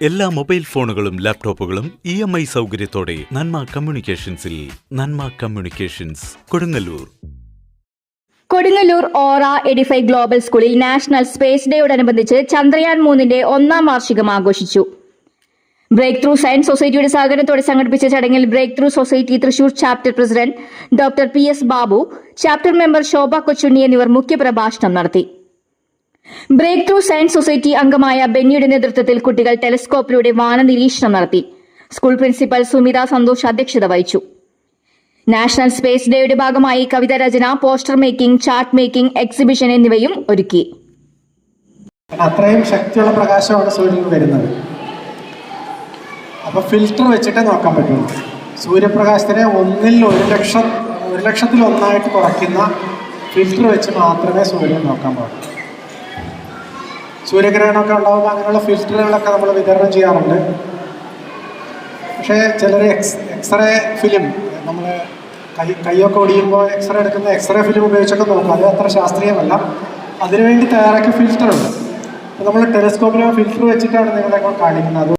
എല്ലാ മൊബൈൽ ഫോണുകളും ലാപ്ടോപ്പുകളും ഇ എം ഐ സൗകര്യത്തോടെ Nanma കമ്മ്യൂണിക്കേഷൻസിൽ Nanma communications Kodungallur. Kodungallur aura edify global സ്കൂളിൽ നാഷണൽ സ്പേസ് ഡേയോടനുബന്ധിച്ച് ചന്ദ്രയാൻ മൂന്നിന്റെ ഒന്നാം വാർഷികം ആഘോഷിച്ചു. ബ്രേക്ക് ത്രൂ സയൻസ് സൊസൈറ്റിയുടെ സഹകരണത്തോടെ സംഘടിപ്പിച്ച ചടങ്ങിൽ breakthrough society Thrissur chapter president doctor P S Babu chapter member Shobha Kochunni എന്നിവർ മുഖ്യപ്രഭാഷണം നടത്തി. ബ്രേക്ക് ത്രൂ സയൻസ് സൊസൈറ്റി അംഗമായ ബെന്നിയുടെ നേതൃത്വത്തിൽ കുട്ടികൾ ടെലിസ്കോപ്പിലൂടെ വാനനിരീക്ഷണം നടത്തി. സ്കൂൾ പ്രിൻസിപ്പൽ സുമിത സന്തോഷ് അധ്യക്ഷത വഹിച്ചു. നാഷണൽ സ്പേസ് ഡേയുടെ ഭാഗമായി കവിത രചന poster making chart making exhibition എന്നിവയും ഒരുക്കി. അത്രയും ശക്തിയുള്ള പ്രകാശമാണ് സൂര്യനിൽ വരുന്നത്. അപ്പോൾ ഫിൽറ്റർ വെച്ചിട്ടേ നോക്കാൻ പറ്റുള്ളൂ. സൂര്യപ്രകാശത്തിനെ ഒന്നിൽ ഒരു ലക്ഷം ഒരു ലക്ഷത്തിൽ ഒന്നായിട്ട് കുറയ്ക്കുന്ന ഫിൽറ്റർ വെച്ച് മാത്രമേ സൂര്യൻ നോക്കാൻ പാടുള്ളൂ. സൂര്യഗ്രഹണമൊക്കെ ഉണ്ടാകുമ്പോൾ അങ്ങനെയുള്ള ഫിൽറ്ററുകളൊക്കെ നമ്മൾ വിതരണം ചെയ്യാറുണ്ട്. പക്ഷേ ചിലർ എക്സ് എക്സ്റേ ഫിലിം നമ്മൾ കൈ കൈയൊക്കെ ഒടിയുമ്പോൾ എക്സ്റേ എടുക്കുന്ന എക്സ്റേ ഫിലിം ഉപയോഗിച്ചൊക്കെ നോക്കും. അത് അത്ര ശാസ്ത്രീയമല്ല. അതിനുവേണ്ടി തയ്യാറാക്കിയ ഫിൽറ്ററുണ്ട് നമ്മൾ ടെലിസ്കോപ്പിലെ ഫിൽറ്റർ വെച്ചിട്ടാണ് നിങ്ങളെ കാണിക്കുന്നത്.